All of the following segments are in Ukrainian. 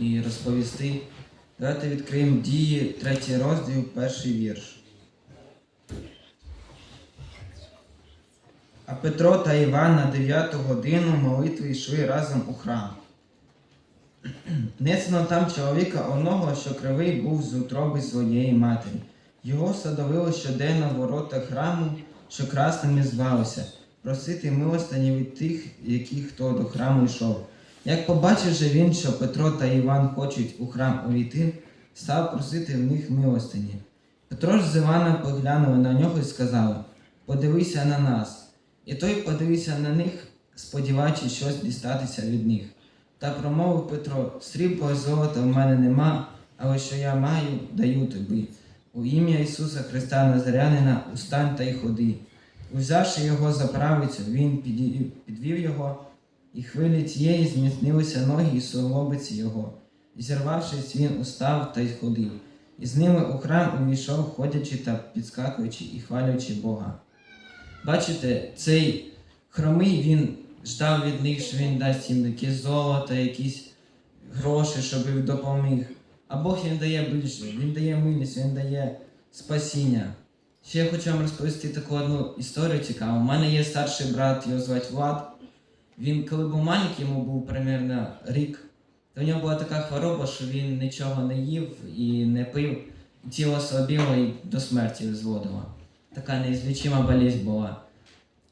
і розповісти. Давайте відкриємо дії, третій розділ, перший вірш. А Петро та Іван на дев'яту годину молитви йшли разом у храм. Несено там чоловіка одного, що кривий був з утроби своєї матері. Його садовило щоденно ворота храму, що красними звалося, просити милостині від тих, які хто до храму йшов. Як побачив же він, що Петро та Іван хочуть у храм увійти, став просити в них милостині. Петро ж з Івана поглянули на нього і сказали: Подивися на нас. І той подивився на них, сподіваючись щось дістатися від них. Та промовив Петро: Срібла і золота в мене нема, але що я маю, даю тобі. У ім'я Ісуса Христа Назарянина устань та й ходи. Узявши його за правицю, він підвів його, і хвилі тієї зміцнилися ноги і суглобиці його. І зірвавшись, він устав та й ходив. І з ними у храм увійшов, ходячи та підскакуючи і хвалячи Бога. Бачите, цей хромий він ждав від них, що він дасть їм якесь золото, якісь гроші, щоб допоміг. А Бог їм дає більше, він дає милість, він дає спасіння. Ще я хочу вам розповісти таку одну історію цікаву. У мене є старший брат, його звати Влад. Він, коли був маленький, йому був примерно рік, то в нього була така хвороба, що він нічого не їв і не пив, тіло слабіло і до смерті зводило. Така неізлічима болезнь була.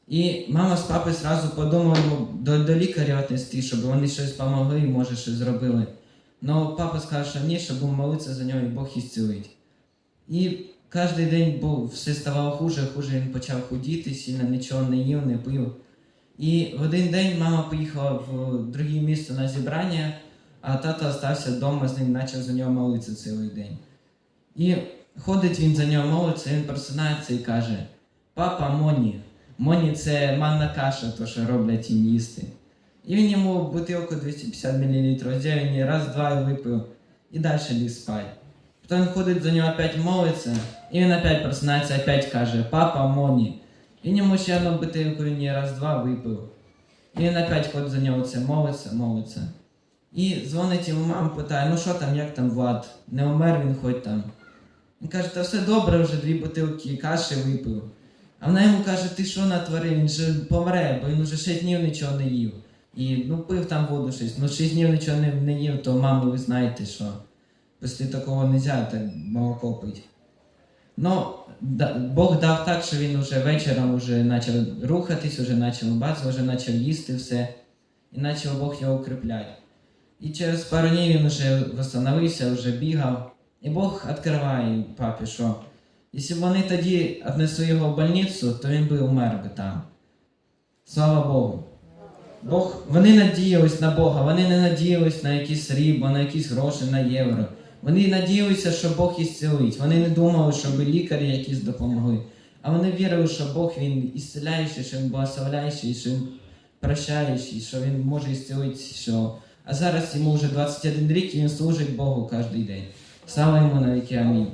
І мама з папою зразу подумали до, до лікаря отнести, щоб вони щось допомогли і може щось зробили. Ну папа сказав, що ні, щоб молитися за нього і Бог ісцілить. І кожен день був, все ставало хуже, хуже він почав худіти, сильно нічого не їв, не пив. І в один день мама поїхала в друге місто на зібрання, а тато залишився вдома з ним, почав за нього молитися цілий день. І ходить він за нього молиться, він просинається і каже: Папа Моні, Моні це манна каша, то що роблять їм їсти. І він йому бутилку 250 мл взяв, він її раз, два і випив, і далі ліг спать. Потім ходить за нього опять молиться, і він опять просинається, опять каже, папа Моні. Він йому ще одну бутилку, він її раз, два випив. І він опять ходить за нього це молиться, молиться. І дзвонить йому мама, питає, ну що там, як там Влад? Не умер він хоч там. Він каже, та все добре, вже дві бутилки каші випив. А вона йому каже, ти що натворив? Він же помре, бо він уже 6 днів нічого не їв. І ну пив там воду щось. Ну 6 днів нічого не, не їв, то мами, ви знаєте, що після такого не можна так молоко пити. Ну, Бог дав так, що він уже вечором вже почав рухатись, вже почав бачити, вже почав їсти все. І почав Бог його укріпляти. І через пару днів він вже встановився, вже бігав. І Бог відкриває папі, що якщо б вони тоді віднесли його в больницю, то він би умер би там. Слава Богу. Бог, вони надіялись на Бога, вони не надіялись на якісь срібло, на якісь гроші, на євро. Вони надіялися, що Бог їх. Вони не думали, щоб лікарі якісь допомогли. А вони вірили, що Бог він ісцеляючий, що він благословляючий, що він прощаючий, що він може ісцілити. Що... А зараз йому вже 21 рік і він служить Богу кожен день. Слава йому на віки. Амінь.